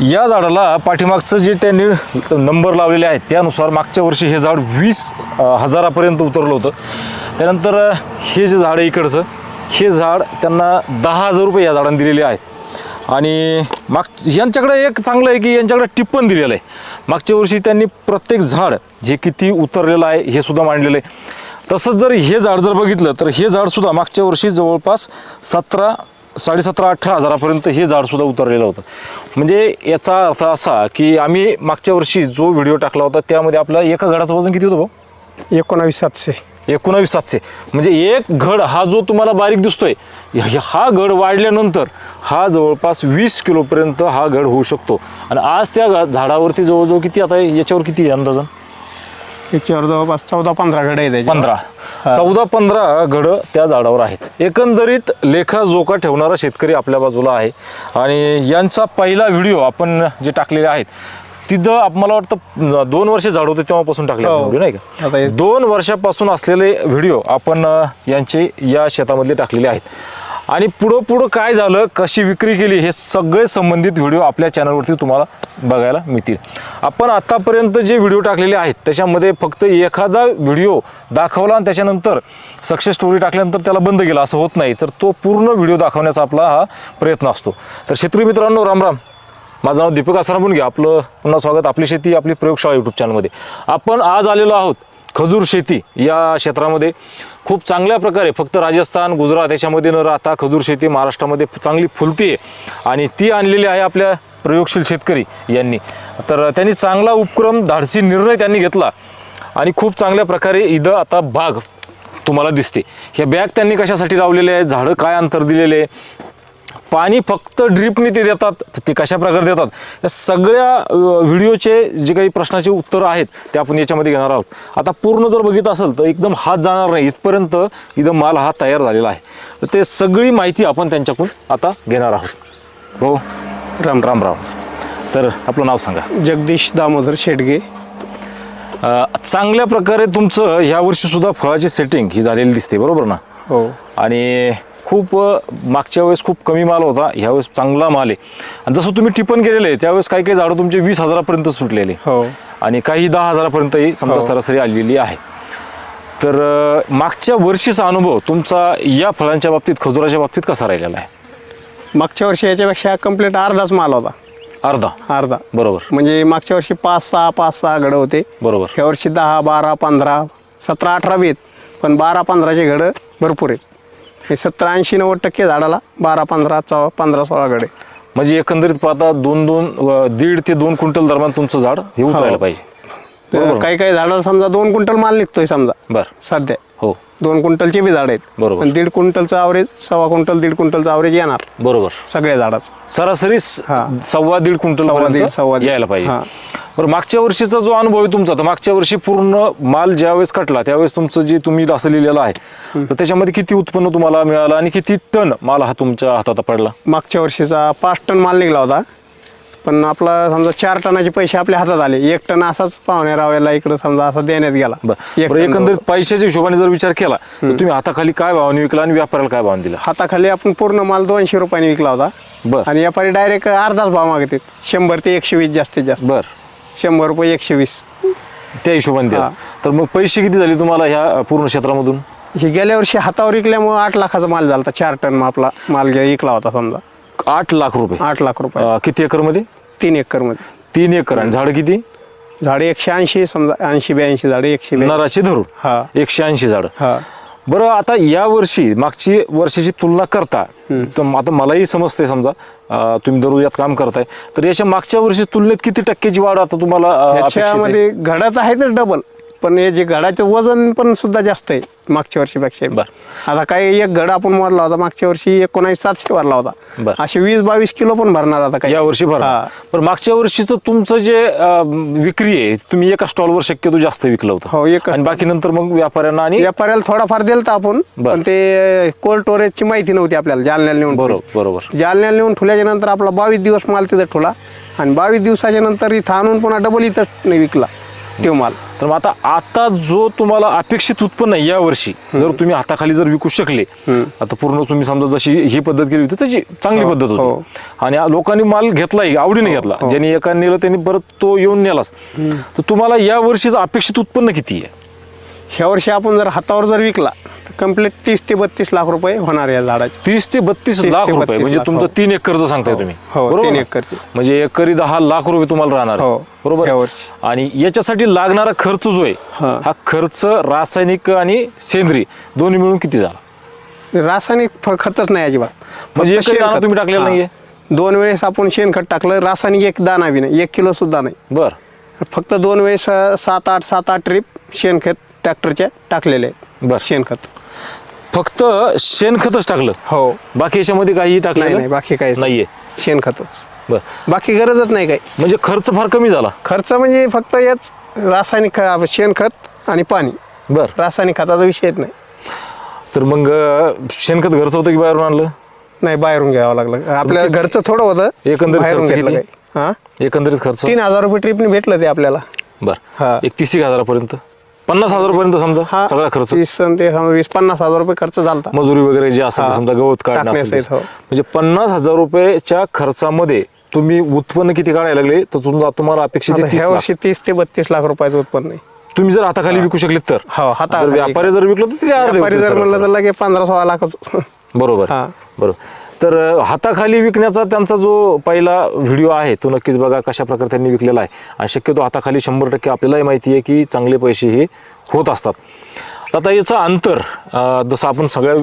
या झाडाला पाठीमागचं जे त्यांनी नंबर लावलेले आहेत त्यानुसार मागच्या वर्षी हे झाड वीस हजारापर्यंत उतरलं होतं. त्यानंतर हे जे झाड आहे इकडचं हे झाड त्यांना दहा हजार रुपये या झाडांनी दिलेले आहेत. आणि माग यांच्याकडे एक चांगलं आहे की यांच्याकडे टिप्पण दिलेलं आहे. मागच्या वर्षी त्यांनी प्रत्येक झाड हे किती उतरलेलं आहे हे सुद्धा मांडलेलं आहे. तसंच जर हे झाड जर बघितलं तर हे झाडसुद्धा मागच्या वर्षी जवळपास सतरा साडेसतरा अठरा हजारापर्यंत हे झाडसुद्धा उतरलेलं होतं. म्हणजे याचा अर्थ असा की आम्ही मागच्या वर्षी जो व्हिडिओ टाकला होता त्यामध्ये आपला एका घडाचं वजन किती होतं भाऊ? एकोणावीस सातशे. एकोणावीस सातशे. म्हणजे एक घड हा जो तुम्हाला बारीक दिसतोय हा घड वाढल्यानंतर हा जवळपास वीस किलोपर्यंत हा घड होऊ शकतो. आणि आज त्या झाडावरती जवळजवळ किती आता याच्यावर किती आहे अंदाजन? त्याच्यावर जवळपास चौदा पंधरा गडे आहेत त्याच्यावर. पंधरा. चौदा पंधरा घडं त्या झाडावर आहेत. एकंदरीत लेखा जोखा ठेवणारा शेतकरी आपल्या बाजूला आहे. आणि यांचा पहिला व्हिडिओ आपण जे टाकलेले आहेत तिथं आप- मला वाटतं दोन वर्ष झाड होते तेव्हापासून टाकले हो. व्हिडिओ नाही आता का हे- दोन वर्षापासून असलेले व्हिडिओ आपण अ, यांचे या शेतामधले टाकलेले आहेत. आणि पुढं पुढं काय झालं कशी विक्री केली हे सगळे संबंधित व्हिडिओ आपल्या चॅनलवरती तुम्हाला बघायला मिळतील. आपण आत्तापर्यंत जे व्हिडिओ टाकलेले आहेत त्याच्यामध्ये फक्त एखादा व्हिडिओ दाखवला आणि त्याच्यानंतर सक्सेस स्टोरी टाकल्यानंतर त्याला बंद केला असं होत नाही. तर तो पूर्ण व्हिडिओ दाखवण्याचा आपला हा प्रयत्न असतो. तर शेतकरी मित्रांनो रामराम माझं नाव दीपक आसाराम घ्या आपलं पुन्हा स्वागत. आपली शेती आपली प्रयोगशाळा यूट्यूब चॅनलमध्ये आपण आज आलेलो आहोत खजूर शेती या क्षेत्रामध्ये खूप चांगल्या प्रकारे फक्त राजस्थान गुजरात याच्यामध्ये न राहता खजूर शेती महाराष्ट्रामध्ये चांगली फुलते आणि ती आणलेली आहे आपल्या प्रयोगशील शेतकरी यांनी. तर त्यांनी चांगला उपक्रम धाडसी निर्णय त्यांनी घेतला आणि खूप चांगल्या प्रकारे इथं आता बाग तुम्हाला दिसते. ह्या बॅग त्यांनी कशासाठी लावलेले आहे झाडं काय अंतर दिलेले आहे? पाणी फक्त ड्रिपने ते देतात तर ते कशा प्रकारे देतात? या सगळ्या व्हिडिओचे जे काही प्रश्नाचे उत्तरं आहेत ते आपण याच्यामध्ये घेणार आहोत. आता पूर्ण जर बघित असेल तर एकदम हात जाणार नाही. इथपर्यंत इथं माल हा तयार झालेला आहे. तर ते सगळी माहिती आपण त्यांच्याकडून आता घेणार आहोत. हो? राम राम राम. तर आपलं नाव सांगा. जगदीश दामोदर शेडगे. चांगल्या प्रकारे तुमचं ह्या वर्षी सुद्धा फळाची सेटिंग ही झालेली दिसते बरोबर ना? हो. आणि खूप मागच्या वेळेस खूप कमी माल होता ह्यावेळेस चांगला माल आहे. आणि जसं तुम्ही टिपण केलेलं आहे त्यावेळेस काही काही झाडं तुमचे वीस हजारापर्यंत सुटलेले. हो. आणि काही दहा हजारापर्यंतही समजा हो. सरासरी आलेली आहे. तर मागच्या वर्षीचा अनुभव तुमचा या फळांच्या बाबतीत खजुराच्या बाबतीत कसा राहिलेला आहे? मागच्या वर्षी याच्यापेक्षा कंप्लीट अर्धाच माल होता. अर्धा? अर्धा. बरोबर. म्हणजे मागच्या वर्षी पाच सहा पाच सहा घडं होते. बरोबर. ह्या वर्षी दहा बारा पंधरा सतरा अठरा बी आहेत. पण बारा पंधराचे घडं भरपूर आहेत. हे सत्तर ऐंशी नव्वद टक्के झाडाला बारा पंधरा चौ पंधरा सोळा घडे म्हणजे एकंदरीत पाहता दोन दोन अ, दीड ते दोन क्विंटल दरम्यान तुमचं झाड हे उतरायला पाहिजे. बरोबर? ना? काही काही झाडाला समजा दोन क्विंटल माल निघतोय समजा. बरं. सध्या. हो. दोन क्विंटलचे बी झाड आहेत. बरोबर. पण दीड क्विंटलचं आवरेज सव्वा क्विंटल दीड क्विंटलचं आवरेज येणार. बरोबर. सगळ्या झाडाचं. सरासरी स- हा. सव्वा दीड क्विंटल सव्वा पर्यंत सव्वा दीड. यायला पाहिजे. बरं मागच्या वर्षीचा जो अनुभव आहे तुमचा तर मागच्या वर्षी पूर्ण माल ज्यावेळेस कटला त्यावेळेस तुमचं जे तुम्ही असं लिहिलेलं आहे तर त्याच्यामध्ये किती उत्पन्न तुम्हाला मिळालं आणि किती टन माल हा तुमच्या हातात पडला? मागच्या वर्षीचा पाच टन माल निघाला होता. पण आपला समजा चार टनाचे पैसे आपल्या हातात आले. एक टन असाच पाहुणे रावळ्याला इकडं समजा असा देण्यात गेला. बरं. एक बरं, टन एकंदरीत पैशाच्या हिशोबाने जर विचार केला तर तुम्ही हाताखाली काय भावाने विकला आणि व्यापाऱ्याला काय भावाने दिला? हाताखाली आपण पूर्ण माल दोनशे रुपयाने विकला होता. बर. आणि व्यापारी डायरेक्ट अर्धाच भाव मागतात. शंभर ते एकशे वीस जास्तीत जास्त. बर. शंभर रुपये एकशे वीस. त्या हिशोबाने दिला. तर मग पैसे किती झाले तुम्हाला ह्या पूर्ण क्षेत्रामधून? हे गेल्या वर्षी हातावर विकल्यामुळे आठ लाखाचा माल झाला होता. चार टन आपला माल घ्या- विकला होता समजा. आठ लाख रुपये. आठ लाख रुपये. अं, किती एकरमध्ये? तीन एकरमध्ये तीन एकर. आणि झाड किती? झाडे एकशे ऐंशी समजा ऐंशी ब्याऐंशी झाडे एकशे ब्याऐंशी. नराची धरून? हा. एकशे ऐंशी झाड. हा. बरं आता या वर्षी मागची वर्षाची तुलना करता तर आता मलाही समजते समजा अं, तुम्ही दररोज यात काम करताय. तर याच्या मागच्या वर्षी तुलनेत किती टक्क्याची वाढ आता तुम्हाला अं, अपेक्षित आहे? याच्यामध्ये घडात आहे तर डबल पण हे जे घडाचं वजन पण सुद्धा जास्त आहे मागच्या वर्षीपेक्षा बर. आता काही एक घड आपण मारला होता मागच्या वर्षी एकोणावीस सातशे भरला बर. होता असे वीस बावीस किलो पण भरणार आता काही या वर्षी भर हा. पण मागच्या वर्षीचं तुमचं जे अं, विक्री आहे तुम्ही एका स्टॉलवर शक्यतो जास्त विकलं हो, होतं एका आणि बाकी नंतर मग व्यापाऱ्यांना आणि व्यापाऱ्याला थोडाफार दिलता आपण बर. पण ते कोल्ड स्टोरेजची माहिती नव्हती आपल्याला जालन्याला नेऊन बरोबर बरोबर जालन्याला नेऊन ठेवल्याच्या नंतर आपला बावीस दिवस माल तिथं ठेवला आणि बावीस दिवसाच्या नंतर इथं आणून पुन्हा डबल इथं नाही विकला नाही माल. तर मग आता आता जो तुम्हाला अपेक्षित उत्पन्न आहे या वर्षी जर तुम्ही हाताखाली जर विकू शकले आता पूर्ण तुम्ही समजा जशी ही पद्धत केली होती त्याची चांगली हो, पद्धत हो. होती आणि आ- लोकांनी माल घेतलाही आवडीने घेतला. ज्यांनी एकाने नेलं त्यांनी परत तो येऊन नेलाच. तर तुम्हाला या वर्षीचं अपेक्षित उत्पन्न किती आहे? ह्या वर्षी आपण जर हातावर जर विकला कंप्लीट तीस ते बत्तीस लाख रुपये होणार या झाडाचे तीस ते बत्तीस तीस लाख ते रुपये बत्तीस म्हणजे लाख, तुमचं हो. तीन एकरचं सांगताय तुम्ही हो, बरोबर तीन ना? एकरचे. म्हणजे एकरी दहा लाख रुपये तुम्हाला राहणार आहे. हो, बरोबर. आणि याच्यासाठी लागणारा खर्च जो आहे हा. हा खर्च रासायनिक आणि सेंद्रिय दोन्ही मिळून किती झाला रासायनिक फ- खतच नाही अजिबात म्हणजे फक्त एकही दाणा शेणखत. तुम्ही टाकलेला हा. नाहीये? दोन वेळेस आपण शेणखत टाकलं रासायनिक एक दाणा बी नाही एक किलो सुद्धा नाही बर फक्त दोन वेळेस अं, सात आठ सात आठ ट्रिप शेणखत ट्रॅक्टरच्या टाकलेले आहेत बर शेणखत फक्त शेणखतच टाकलं. हो. बाकी याच्यामध्ये काही नाही टाकलं नाही बाकी काही नाहीये. शेणखतच बर. बाकी गरजच नाही काही. म्हणजे खर्च फार कमी झाला. खर्च म्हणजे फक्त याच रासायनिक ख- आपलं शेणखत आणि पाणी. बर. रासायनिक खताचा विषयच नाही. तर मग अं, शेणखत घरचं होतं की बाहेरून आणलं? नाही बाहेरून घ्यावं लागलं. आपल्या घरचं थोडं होतं एकंदरीत बाहेरून खर्च घेतलं किती? काही. हा? एकंदरीत खर्च? तीन हजार रुपये ट्रिपने भेटलं ते आपल्याला. बर. हा. एक तीस एक हजारापर्यंत? पन्नास हजारापर्यंत समजा हा सगळा खर्च तीस अन् ते समजा वीस पन्नास हजार रुपये खर्च झाला मजुरी वगैरे जे असेल. समजा गवत काढणं असेल ते. टाकण्यासहित, हो. म्हणजे पन्नास हजार रुपयाच्या खर्चामध्ये तुम्ही उत्पन्न किती काढायला लागले तर तुमचा तुम्हाला अपेक्षित आहे आता 30 ह्या लाख. वर्षी तीस ते बत्तीस लाख रुपयाचं उत्पन्न आहे तुम्ही जर हाताखाली विकू शकले तर हो, हाताखाली. जर व्यापारी जर विकलं तर त्याचे अर्धे व्यापारी होतील जर म्हणलं तर सरासरी. लगे पंधरा सोळा लाखच बरोबर हा. बरोबर तर हाताखाली विकण्याचा त्यांचा जो पहिला व्हिडिओ आहे तो नक्कीच बघा कशा प्रकारे त्यांनी विकलेला आहे. आणि शक्यतो हाताखाली शंभर टक्के आपल्यालाही माहिती आहे की चांगले पैसे हे होत असतात. आता याचं अंतर जसं आपण सगळ्या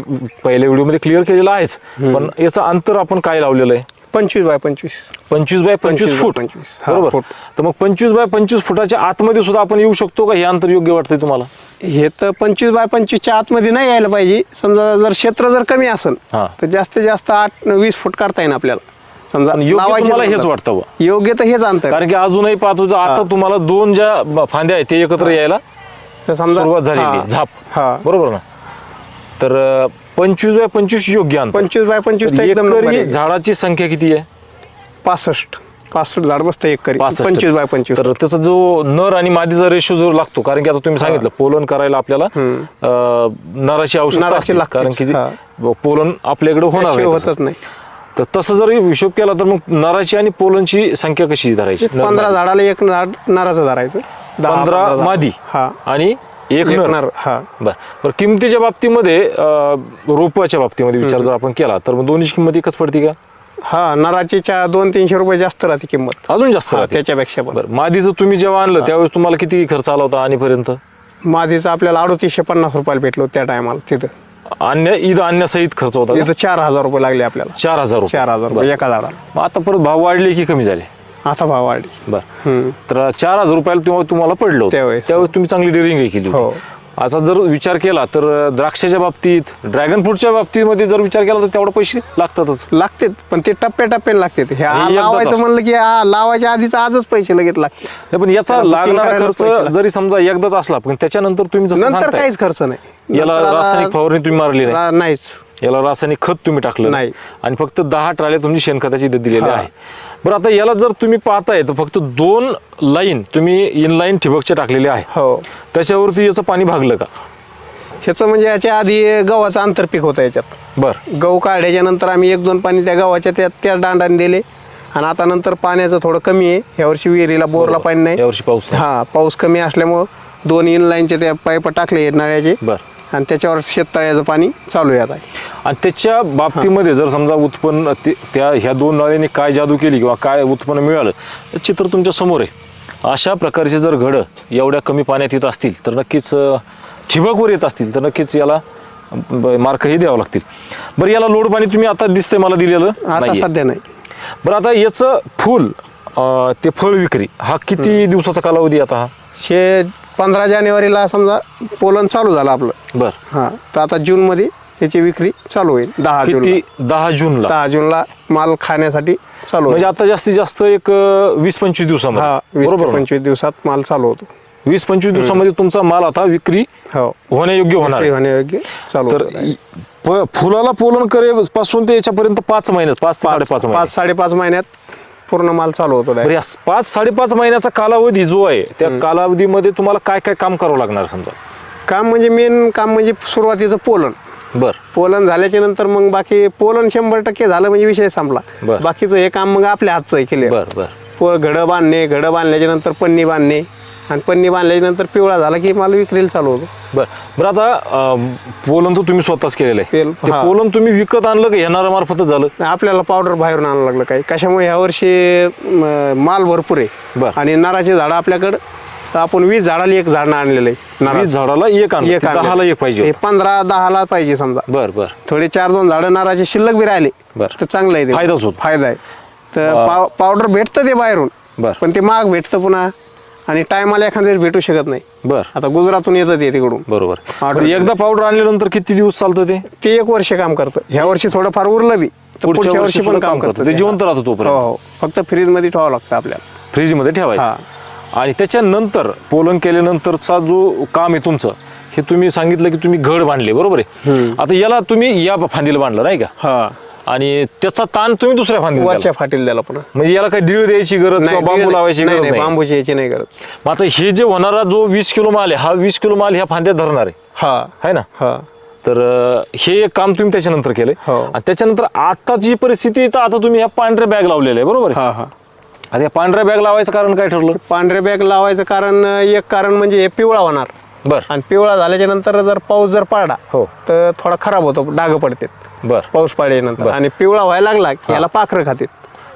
पहिल्या व्हिडिओमध्ये क्लिअर केलेलं आहेच पण याचं अंतर आपण काय लावलेलं आहे? पंचवीस बाय पंचवीस. पंचवीस बाय पंचवीस 25 बाय फूट. 25. हा, बरोबर. तर मग पंचवीस बाय पंचवीस फुटाच्या आतमध्ये सुद्धा आपण येऊ शकतो का? हे अंतर योग्य वाटतंय तुम्हाला? हे तर पंचवीस बाय पंचवीसच्या आतमध्ये नाही यायला पाहिजे. समजा जर क्षेत्र जर कमी असेल हा. तर जास्तीत जास्त आठ वीस फूट करता येईल आपल्याला. समजा योग्य हेच. वाटतं. योग्य तर हेच अंतर. कारण की अजूनही पाहतो आता तुम्हाला दोन ज्या फांद्या आहेत ते एकत्र यायला समजा सुरुवात झालेली. आहे. झाप. हा. बरोबर ना? तर पंचवीस बाय पंचवीस योग्य अंतर पंचवीस बाय पंचवीस तर एकदम नंबर एकरी आहे. झाडाची संख्या किती आहे पासष्ट पासष्ट झाड बसतं एक करी पासष्ट. पंचवीस बाय पंचवीस तर त्याचा जो नर आणि मादीचा रेशो जो लागतो कारण की आता तुम्ही सांगितलं पोलन करायला आपल्याला अं, नराची आवश्यकता नराची कारण. की. ती- पोलन आपल्याकडे होणार त्याशिवाय नाही तसं. होतच नाही तर तसं जर हिशोब केला तर मग नराची आणि पोलनची संख्या कशी धरायची नर पंधरा. झाडाला एक नाड नाराचं धरायचं दहा पंधरा झाड. मादी हा आणि एक एक नर नर हा. बर. बरं किमतीच्या बाबतीमध्ये अं, रोपाच्या बाबतीमध्ये विचार जर आपण केला तर मग दोन्हीची किंमत एकच पडते का? हा नराची चा दोन तीनशे रुपये जास्त राहते किंमत. अजून जास्त हा, राहते? त्याच्यापेक्षा पण. बरं मादीचं तुम्ही जेव्हा आणलं त्यावेळेस तुम्हाला किती खर्च आला होता आणीपर्यंत? मादीचं आपल्याला अडतीसशे पन्नास रुपयाला भेटलो त्या टायमाला तिथं. अन्य ईद आणण्यासहित खर्च होता का? तिथं चार हजार रुपये लागले आपल्याला. चार हजार रुपये. चार हजार. रुपये एका झाडाला. मग आता परत भाव वाढले की कमी झाले? आता भाव वाढली बर. तर चार हजार रुपयाला तेव्हा तुम्हाला पडलं होतं त्यावेळेस. त्यावेळेस तुम्ही चांगली डेअरिंग केली हो. होती आता जर विचार केला तर द्राक्षाच्या बाबतीत ड्रॅगन फ्रूटच्या बाबतीमध्ये जर विचार केला तर तेवढे पैसे लागतातच लागते पण ते टप्प्या टप्प्याने लागते हे आणि एकदाच लावायचं असतं. म्हणलं की हा, लावायच्या आधीच आजच पैसे लगेच लागते नाही, पण याचा त्याला booking लागणारा करायलाच खर्च लागतात. जरी समजा एकदाच असला पण त्याच्यानंतर तुम्ही जसं नंतर सांगताय काहीच खर्च नाही याला नंतर आता- रासायनिक फवारणी तुम्ही मारली नाही रा- नाहीच याला रासायनिक खत तुम्ही टाकलं नाही. आणि फक्त दहा ट्राल्या तुमची शेणखताची दिलेली हा. आहे बरं आता याला जर तुम्ही पाहताय तर फक्त दोन लाईन तुम्ही इन लाईन ठिबकच्या टाकलेल्या आहे हो. त्याच्यावरती याचं पाणी भागलं का? ह्याचं म्हणजे याच्या आधी गव्हाचं आंतरपीक होतं याच्यात. बर. गहू काढल्याच्या नंतर आम्ही एक दोन पाणी त्या गव्हाच्या त्या त्या दांडाने दिले. आणि आता नंतर पाण्याचं थोडं कमी आहे. यावर्षी विहिरीला बोरला पाणी नाही. यावर्षी पाऊस नाही. हा पाऊस कमी असल्यामुळं दोन इन लाईनचे त्या पाईप टाकले नळ्याचे. बर. आणि त्याच्यावर शेततळ्याचं पाणी चालू आहे आता. आणि त्याच्या बाबतीमध्ये जर समजा उत्पन्न ते- त्या ह्या दोन नळ्यांनी काय जादू केली किंवा काय उत्पन्न मिळालं हे चित्र तुमच्यासमोर आहे. अशा प्रकारचे जर घडं एवढ्या कमी पाण्यात येत असतील तर नक्कीच अं, ठिबकवर येत असतील तर नक्कीच याला ब- मार्कही द्यावं लागतील. बरं याला लोड पाणी तुम्ही आता दिसतंय मला दिलेलं आता नाहीये. सध्या नाही. बरं आता याचं फुल अं, ते फळ विक्री हा किती दिवसाचा कालावधी आता हा? हे पंधरा जानेवारीला समजा पोलन चालू झालं आपलं. बर. हां तर आता जूनमध्ये याची विक्री चालू होईल दहा जून दहा जूनला. दहा जूनला माल खाण्यासाठी चालू म्हणजे आता जास्तीत जास्त एक अं, वीस पंचवीस हा दिवसामध्ये वीस बरोबर ते ना? पंचवीस दिवसात माल चालू होतो. वीस पंचवीस दिवसामध्ये तुमचा माल आता विक्री हो. होण्यायोग्य होणार आहे. होण्यायोग्य चालू तर होतं. प- फुलाला पोलन करे पासून ते याच्यापर्यंत पाच महिन्यात पाच ते साडेपाच पाच महिने साडेपाच महिन्यात पूर्ण माल चालू होतो बरं. या पाच साडेपाच महिन्याचा कालावधी जो आहे त्या कालावधीमध्ये तुम्हाला काय काय काम करावं लागणार समजा? काम म्हणजे मेन काम म्हणजे सुरुवातीचं पोलन. बर. पोलन झाल्याच्यानंतर मग बाकी पोलन शंभर टक्के झालं म्हणजे विषय संपला. बरं. बाकीचं हे काम मग आपल्या हातचं केले बर बर. पो घडं बांधणे घडं बांधल्याच्या नंतर पन्नी बांधणे. आणि पन्नी बांधल्याच्या नंतर पिवळा झाला की माल विक्रीला चालू होतो. बर. बरं आता अं, पोलन तर तुम्ही स्वतःच केलेलं आहे. पेल- ते हा. पोलन तुम्ही विकत आणलं का येणाऱ्या मार्फतच झालं? आपल्याला पावडर बाहेरून आणावं लागलं काही. कशामुळे ह्या वर्षी म, माल भरपूर बरं. आहे आणि नाराचे झाडं आपल्याकडं तर आपण वीस झाडाला एक झाड आणलेलं आहे. नारळ. वीस झाडाला एक आणलं. ते. दहाला एक पाहिजे पंधरा दहाला पाहिजे समजा. बर बर. थोडे चार दोन झाडं नाराचे शिल्लक बी राहिले. बरं. तर चांगलं आहे ते. फायदाच होतो. फायदा आहे. तर पाव- पावडर भेटतं ते बाहेरून. बरं. पण ते महाग भेटतं पुन्हा. आणि टायमाला एखाद्या भेटू शकत नाही. बर. आता गुजरातून येतं ते तिकडून. बरोबर. एकदा पावडर आणल्यानंतर किती दिवस चालतं ते? ते एक वर्ष काम करतं. ह्या वर्षी थोडं फार उरलं बी. तर पुढच्या वर्षी पण काम करतं. ते जिवंत राहतं हो तोपर्यंत. हो फक्त फ्रीजमध्ये ठेवावं लागतं आपल्याला. फ्रीजमध्ये ठेवायचं. आणि त्याच्यानंतर पोलन केल्यानंतरचा जो काम आहे तुमचं हे तुम्ही सांगितलं की तुम्ही घड बांधले बरोबर आहे? आता याला तुम्ही या फांदीला बांधलं नाही का? हा. आणि त्याचा ताण तुम्ही दुसऱ्या फांदीला वरच्या. फाटील द्याला पुन्हा म्हणजे याला काही डीळ द्यायची गरज नाही, किंवा बांबू लावायची नाही, गरज नाही, नाही. बांबूची याची नाही गरज. मग आता हे जे होणारा जो वीस किलो माल आहे हा वीस किलो माल ह्या फांद्यात धरणार आहे. हा. है ना? हा. तर अं, हे एक काम तुम्ही त्याच्यानंतर केलंय. हो. आणि त्याच्यानंतर आताची परिस्थिती आहे तर आता तुम्ही ह्या पांढऱ्या बॅग लावलेल्या आहे बरोबर आहे? हा हा. आता या पांढऱ्या बॅग लावायचं कारण काय ठरलं? पांढरे बॅग लावायचं कारण एक कारण म्हणजे हे पिवळा होणार. बर. आणि पिवळा झाल्याच्यानंतर जर पाऊस जर पडला हो. तर थोडा खराब होतो डाग पडते बर. पाऊस पडल्यानंतर. आणि पिवळा व्हायला लागला की याला पाखरं खातात.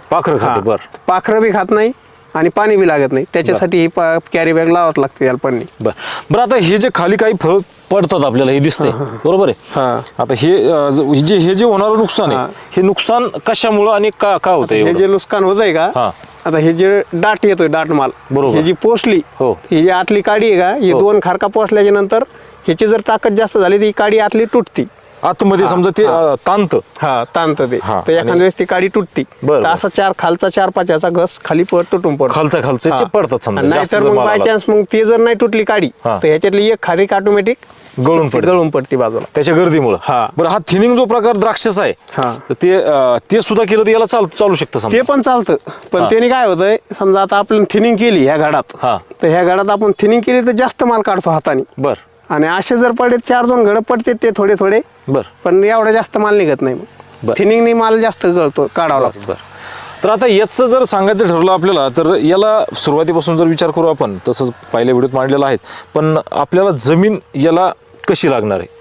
पाखरं खाते बर. पाखरं बी खात नाही आणि पाणी बी लागत नाही त्याच्यासाठी ही पा कॅरी बॅग लावावं लागते याला पाणी बर बरं आता हे जे खाली काही फळ पडतात आपल्याला हे दिसतंय बरोबर आहे हा आता हे अं, ज- जे हे जे होणारं नुकसान हा. आहे हे नुकसान कशामुळं आणि का का होतं हे? जे नुकसान होत आहे का हा. आता हे जे डाट येतोय डाट माल बरोबर. ही जी पोचली हो. ही जी आतली काडी आहे का ही हो. दोन खारका पोचल्याच्या नंतर ह्याची जर ताकद जास्त झाली तर ही काडी आतली तुटती आतमध्ये समजा ते अं, ताणतं हा ताणत ते हा, तर एखाद्या आणि- वेळेस ती काडी तुटती बरं, तर बरं. असा चार खालचा चार पाच याचा घस खाली पड तुटून पडतो खालचं खालचं. जे पडतात समजा नाही जास्त तर जर मग बाय आला. चान्स मग ती जर नाही तुटली काडी हा. तर ह्याच्यातली एक खारीक ऑटोमॅटिक गळून पडते. गळून पडती बाजूला त्याच्या गर्दीमुळं हा. बरं हा थिनिंग जो प्रकार द्राक्षाचा आहे. तर ते अं, ते सुद्धा केलं तर याला चाल चालू शकतं ते समजा पण चालतं पण हा. त्याने काय होतंय समजा आता आपण थिनिंग केली ह्या घडात हा. तर ह्या घडात आपण थिनिंग केली तर जास्त माल काढतो हाताने बर आणि असे जर पडे चार दोन घडं पडते ते थोडे थोडे. बर. पण एवढा जास्त माल निघत नाही बरं. मग थिनिंगनी माल जास्त गळतो काढावा लागतो बर. तर आता याचं जर सांगायचं ठरलं आपल्याला तर याला सुरुवातीपासून जर विचार करू आपण तसंच पहिल्या व्हिडिओत मांडलेला आहे पण आपल्याला जमीन याला कशी लागणार आहे?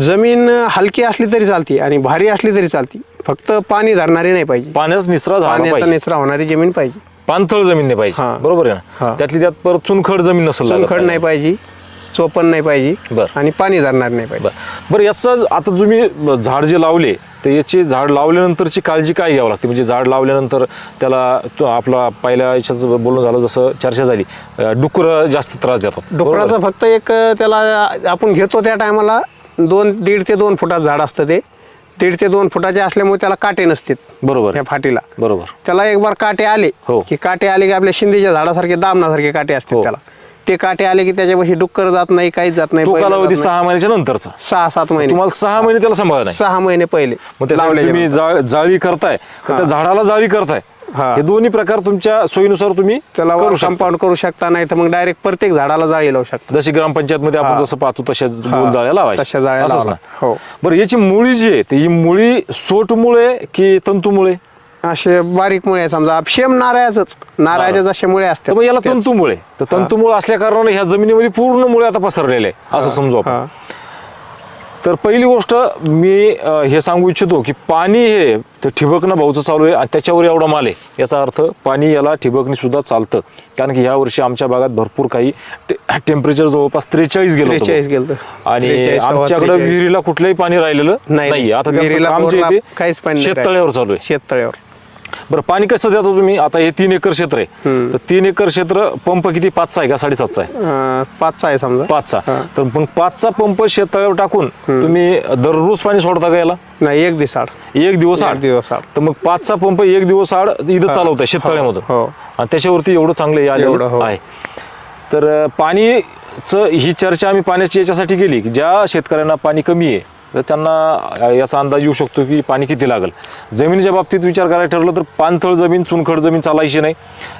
जमीन हलकी असली तरी चालती आणि भारी असली तरी चालती. फक्त पाणी धरणारी नाही पाहिजे. पाण्याचा झाला पाण्याचा पाहिजे. निचरा होणारी जमीन पाहिजे. पाणथळ जमीन नाही पाहिजे. हा. बरोबर आहे ना? हा. त्यातली त्यात परत चुनखड जमीन नसेल लागत चुनखड नाही पाहिजे. चोपण नाही पाहिजे बरं. आणि पाणी धरणार नाही पाहिजे. बरं. बरं याचं आता तुम्ही झाड जे लावले तर याची झाड लावल्यानंतरची काळजी काय घ्यावी लागते? म्हणजे झाड लावल्यानंतर त्याला तो आपला पहिल्या याच्याच बोलणं झालं जसं चर्चा झाली डुकर जास्त त्रास देतात. डुकराचं फक्त एक त्याला आपण घेतो त्या टायमाला दोन दीड ते दोन फुटात झाड असतं ते. दीड ते दोन फुटाचे असल्यामुळे त्याला काटे नसतात बरोबर. या फाटीला. बरोबर. त्याला एक बार काटे आले हो. की काटे आले की आपल्या शिंदेच्या झाडासारखे दामनासारखे काटे असतात हो. त्याला. ते काटे आले की त्याच्यापाशी डुक्कर जात नाही काहीच जात नाही तो कालावधी जात सहा महिन्याच्या नंतरचा. सहा सात महिने तुम्हाला सहा महिने त्याला सांभाळा नाही सहा महिने पहिले मग त्यासाठी लावल्याच्या तुम्ही. जाळ- करताय का त्या झाडाला जाळी करताय हा. हे दोन्ही प्रकार तुमच्या सोयीनुसार तुम्ही त्याला करू शकता कंपाऊंड करू शकता नाही तर मग डायरेक्ट प्रत्येक झाडाला जाळी लावू शकता जशी ग्रामपंचायत मध्ये आपण. जसं पाहतो तशा. गोल जाळ्या लावायच्या तशा जाळ्या असंच ना. हो. बरं याची मुळी जी आहे ती ही मुळी सोटमुळे की तंतुमुळे असे बारीक मुळे समजा. शेम नारळाच नारळाच्या जसे मुळे तर असतात मग याला तंतुमुळे. तर तंतुमुळे असल्या कारणाने ह्या जमिनीमध्ये पूर्ण मुळे आता पसरलेले आहे असं समजू आपण. हा. तर पहिली गोष्ट मी अ, हे सांगू इच्छितो की पाणी हे ते ठिबकनं भाऊचं चालू आहे. आणि त्याच्यावर एवढा माल आहे. याचा अर्थ पाणी याला ठिबकनी सुद्धा चालतं. कारण की ह्या वर्षी आमच्या भागात भरपूर काही टेम्परेचर जवळपास त्रेचाळीस गेलं होतं. त्रेचाळीस गेलं आणि 43, सव्वा आमच्याकडे 43. विहिरीला कुठलंही पाणी राहिलेलं नाही, नाही. आता त्यांचं विहिरीला, काम जे आहे बोरला काहीच पाणी शेततळ्यावर चालू आहे. शेततळ्यावर. बरं पाणी कसं देता तुम्ही? आता हे तीन एकर क्षेत्र आहे. तर तीन एकर क्षेत्र पंप किती? पाचचा आहे का? साडेसातचा आहे. पाचचा आहे समजा. पाचचा. हा. तर मग पाचचा पंप शेततळ्यावर टाकून तुम्ही दररोज पाणी सोडता का याला? नाही एक दिवस आड. एक दिवस आड. दिवस आड. तर मग पाचचा पंप एक दिवस आड इथं चालवताय शेततळ्यामधून. हो. आणि त्याच्यावरती एवढं चांगलं हे एवढं, आलेलं हो. आहे. तर पाणीचं ही चर्चा आम्ही पाण्याची याच्यासाठी केली की ज्या शेतकऱ्यांना पाणी कमी आहे तर त्यांना याचा अंदाज येऊ शकतो की पाणी किती लागेल जमिनीच्या बाबतीत विचार करायला ठरलं तर पाणथळ जमीन चुनखड जमीन चालायची नाही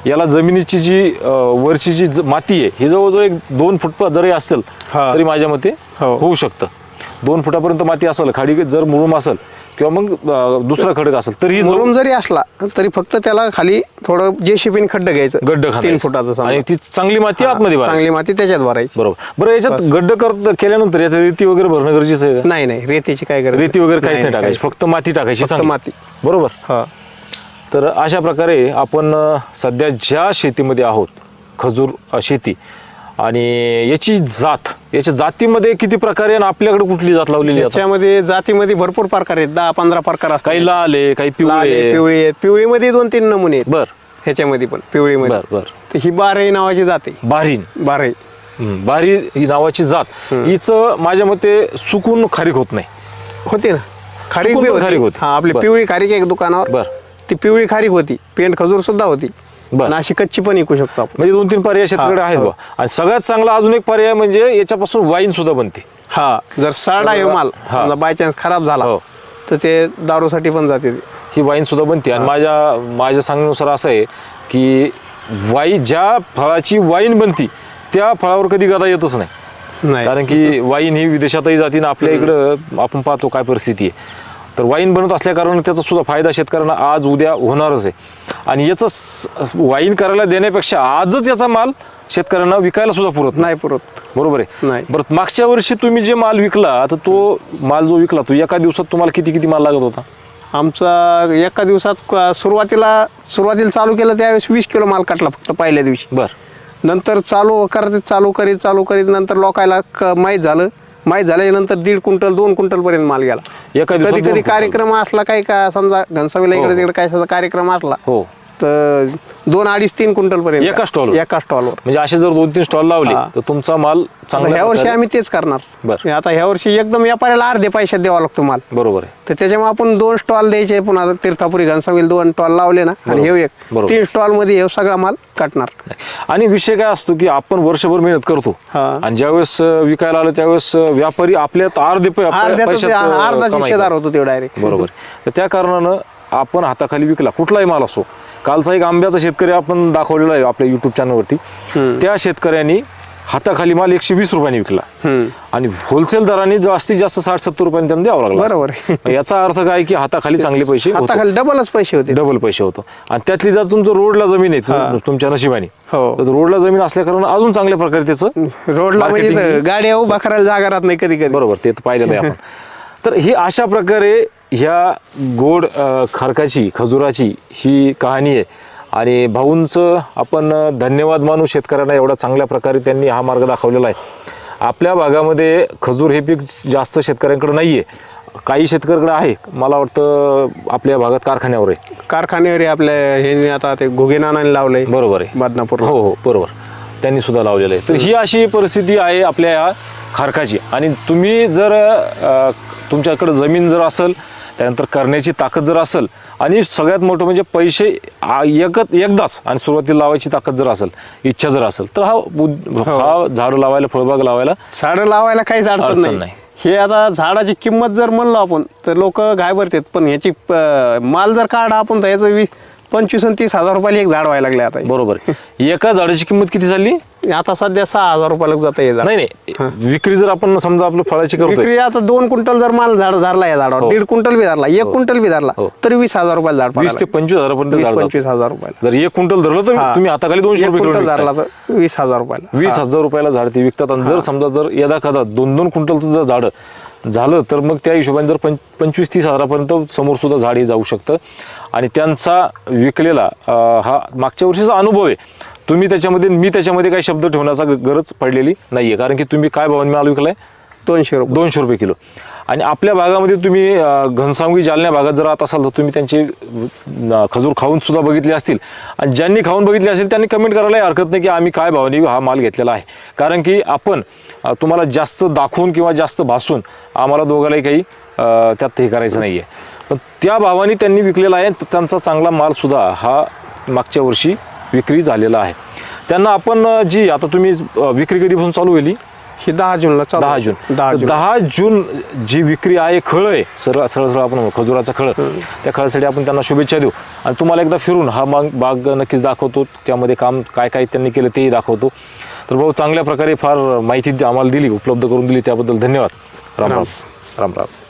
याला जमिनीची जी वरची जी माती आहे ही जवळजवळ एक दोन फूट जरी असेल. तरी माझ्या मते हो. होऊ शकतं दोन फुटापर्यंत माती असेल खाडी जर मुरुम असेल किंवा मग दुसरा खडक असेल तरी मुरुम जरी असला तरी फक्त त्याला खाली थोडं जे शिपीन खड्ड घ्यायचं गड्ड तीन. फुटाचं. आणि ती चांगली माती आतमध्ये. चांगली माती त्याच्यात भरायची बरोबर बरं याच्यात गड्ड करत केल्यानंतर याच्यात रेती वगैरे भरणं गरजेचं आहे? नाही नाही रेतीची काय गरज रेती वगैरे काहीच नाही टाकायची फक्त माती टाकायची. माती. बरोबर हा तर अशा प्रकारे आपण सध्या ज्या शेतीमध्ये आहोत खजूर शेती आणि याची जात याच्या जातीमध्ये किती प्रकार आहे आणि आपल्याकडे कुठली जात लावलेली आहे आता? त्याच्यामध्ये जातीमध्ये भरपूर प्रकार आहेत. दहा पंधरा प्रकार असतात. काही लाल आहे काही लाल आहे, पिवळे पिवळी आहेत. पिवळीमध्ये दोन तीन नमुने आहेत. बर. ह्याच्यामध्ये पण पिवळीमध्ये. बर बर. तर ही बाराई नावाची जाते बारीन. बाराई हं, बारी ही नावाची जात. हिचं माझ्या मते सुकून खारीक होत नाही. होती ना. खारीक सुकून बी पण खारीक होती. होती. हा आपली बरं. पिवळी खारीक एक दुकानावर. बर. ती पिवळी खारीक होती. पेंट खजूर सुद्धा होती. बरं. आणि अशी कच्ची पण विकू शकतो आपण म्हणजे दोन तीन पर्याय शेतकऱ्याकडे हा, आहेत हो. बा आणि सगळ्यात चांगला अजून एक पर्याय म्हणजे याच्यापासून वाईन सुद्धा बनते हा जर साडा आहे माल हा. समजा बाय चान्स खराब झाला हो. तर ते दारूसाठी पण जाते ते. ही वाईन सुद्धा बनते आणि माझ्या माझ्या सांगण्यानुसार असं आहे की वाई ज्या फळाची वाईन बनती त्या फळावर कधी गदा येतच नाही नाही कारण की वाईन ही विदेशातही जाते आणि आपल्या इकडं आपण पाहतो काय परिस्थिती आहे तर वाईन बनत असल्या कारण त्याचा सुद्धा फायदा शेतकऱ्यांना आज उद्या होणारच आहे आणि याचं वाईन करायला देण्यापेक्षा आजच याचा माल शेतकऱ्यांना विकायला सुद्धा पुरत नाही पुरत. बरोबर आहे? नाही. बरं मागच्या वर्षी तुम्ही जे माल विकला तर तो माल जो विकला तो एका दिवसात तुम्हाला किती किती माल लागत होता? आमचा एका दिवसात क- सुरुवातीला सुरुवातीला चालू केलं त्यावेळेस वीस किलो माल काटला फक्त पहिल्या दिवशी. बर. नंतर चालू करत चालू करीत चालू करीत नंतर लोकायला क- माहीत झालं माहीत झाल्यानंतर दीड क्विंटल दोन क्विंटल पर्यंत माल गेला एका दिवसात कधी दोन कधी क्विंटल. कार्यक्रम असला काही का समजा घनसावीला हो, इकडे. तिकडे काय कार्यक्रम असला हो तर दोन अडीच तीन क्विंटल पर्यंत एका stall वर? एका स्टॉलवर म्हणजे असे जर दोन तीन स्टॉल लावले हा. तर तुमचा माल चांगला ह्या वर्षी आम्ही तेच करणार बरं. आता ह्या वर्षी एकदम व्यापाऱ्याला अर्धे पैशात द्यावा लागतो माल बरोबर आहे तर त्याच्यामुळे आपण दोन स्टॉल द्यायचे पुन्हा तीर्थापुरी घनसावील दोन स्टॉल लावले ना आणि हे एक बरोबर. तीन स्टॉलमध्ये हे सगळा माल काटणार आणि विषय काय असतो की आपण वर्षभर मेहनत करतो हा. आणि ज्यावेळेस अं, विकायला आलं त्यावेळेस अं, व्यापारी आपल्यात अर्धे पै- अर्ध्यात पैशात, अं, अर्धा कमाई शिष्यदार करतो. होतो ते डायरेक्ट बरोबर तर त्या कारणानं आपण हाताखाली विकला कुठलाही माल असो. कालचा एक आंब्याचा शेतकरी आपण दाखवलेला आहे आपल्या युट्यूब चॅनलवरती त्या शेतकऱ्यांनी हाताखाली माल एकशे वीस रुपयांनी विकला. आणि होलसेल दराने जास्तीत जास्त साठ सत्तर रुपयांनी त्यांना द्यावा लागला बरोबर. याचा अर्थ काय की हाताखाली चांगले पैसे होतो. आता खाली डबलच पैसे होते. डबल पैसे होतो. आणि त्यातली जर तुमचं रोडला जमीन आहे तुम- तुमच्या नशिबाने हो. तर रोडला जमीन असल्या कारण अजून चांगल्या प्रकारे त्याचं रोडला म्हणजे गाड्या उभा करायला जागा राहत नाही कधी कधी बरोबर ते पाहिलेलं आहे आपण. तर ही अशा प्रकारे ह्या गोड खारकाची खजुराची ही कहाणी आहे. आणि भाऊंचं आपण धन्यवाद मानू शेतकऱ्यांना एवढा चांगल्या प्रकारे त्यांनी हा मार्ग दाखवलेला आहे. आपल्या भागामध्ये खजूर हे पीक जास्त शेतकऱ्यांकडे नाही आहे काही शेतकऱ्याकडे आहे. मला वाटतं आपल्या भागात कारखान्यावर आहे. कारखान्यावर हे आपल्या हे आता ते घुगे नानाने लावलंय. बरोबर आहे. बदनापूर हो हो बरोबर. त्यांनी सुद्धा लावलेलं आहे. तर ही अशी परिस्थिती आहे आपल्या या खारकाची आणि तुम्ही जर तुमच्याकडे जमीन जर असेल त्यानंतर करण्याची ताकद जर असेल आणि सगळ्यात मोठं म्हणजे पैसे एकच एकदाच आणि सुरुवातीला लावायची ताकद जर असेल इच्छा जर असेल तर हा उद- हा. झाडं लावायला फळबाग लावायला झाडं लावायला काहीच अडचण अडचण नाही. हे आता झाडाची किंमत जर म्हणलो आपण तर लोक घाबरतात पण ह्याची माल जर काढा आपण तर याचं पंचवीस आणि तीस हजार रुपयाला एक झाड व्हायला लागले आता बरोबर आहे. एका झाडाची किंमत किती झाली आता सध्या सहा हजार रुपयाला जातं हे झाड नाही नाही विक्री जर आपण समजा आपलं फळाची करतोय विक्री आता दोन क्विंटल जर माल झाड धरला या झाडावर हो. दीड क्विंटल बी धरला एक क्विंटल बी धरला हो. तरी वीस हजार रुपयाला झाड वीस ते पडायला पंचवीस हजारापर्यंत वीस झाड जातं. पंचवीस हजार रुपयाला जर एक क्विंटल धरलं तर हा. तुम्ही हाताखाली दोनशे एक रुपये क्विंटल किलो धरला विकताय. तर वीस हजार रुपयाला वीस हजार रुपयाला झाड ते विकतात आणि जर समजा जर यदा कदा दोन दोन क्विंटलचं जर झाड झालं तर मग त्या हिशोबाने जर पंच पंचवीस तीस हजारापर्यंत समोर सुद्धा झाड हे जाऊ शकतं. आणि त्यांचा विकलेला हा मागच्या वर्षीचा अनुभव आहे. तुम्ही त्याच्यामध्ये मी त्याच्यामध्ये काही शब्द ठेवण्याचा गरज पडलेली नाही आहे कारण की तुम्ही काय भावाने माल विकलाय? दोनशे रुपये. दोनशे रुपये किलो. आणि आपल्या भागामध्ये तुम्ही घनसावंगी जालन्या भागात जर राहत असाल तर तुम्ही त्यांचे खजूर खाऊन सुद्धा बघितले असतील. आणि ज्यांनी खाऊन बघितले असेल त्यांनी कमेंट करायलाही हरकत नाही की आम्ही काय भावाने हा माल घेतलेला आहे. कारण की आपण तुम्हाला जास्त दाखवून किंवा जास्त भासून आम्हाला दोघालाही काही त्यात हे करायचं नाही आहे पण त्या भावाने त्यांनी विकलेला आहे तर त्यांचा चांगला मालसुद्धा हा मागच्या वर्षी विक्री झालेला आहे. त्यांना आपण जी आता तुम्ही विक्री कधीपासून चालू होईल ही दहा जूनला चालू दहा. जून. दहा तर जून. दहा जून जी विक्री आहे खळ आहे. सरळ सरळ सरळ आपण म्हणू, खजुराचा खळ. त्या खळासाठी आपण त्यांना शुभेच्छा देऊ. आणि तुम्हाला एकदा फिरून हा बाग बाग नक्कीच दाखवतो. त्यामध्ये काम काय काय त्यांनी केलं तेही दाखवतो. तर भाऊ चांगल्या प्रकारे फार माहिती आम्हाला दिली उपलब्ध करून दिली. त्याबद्दल धन्यवाद. राम. राम. राम राम.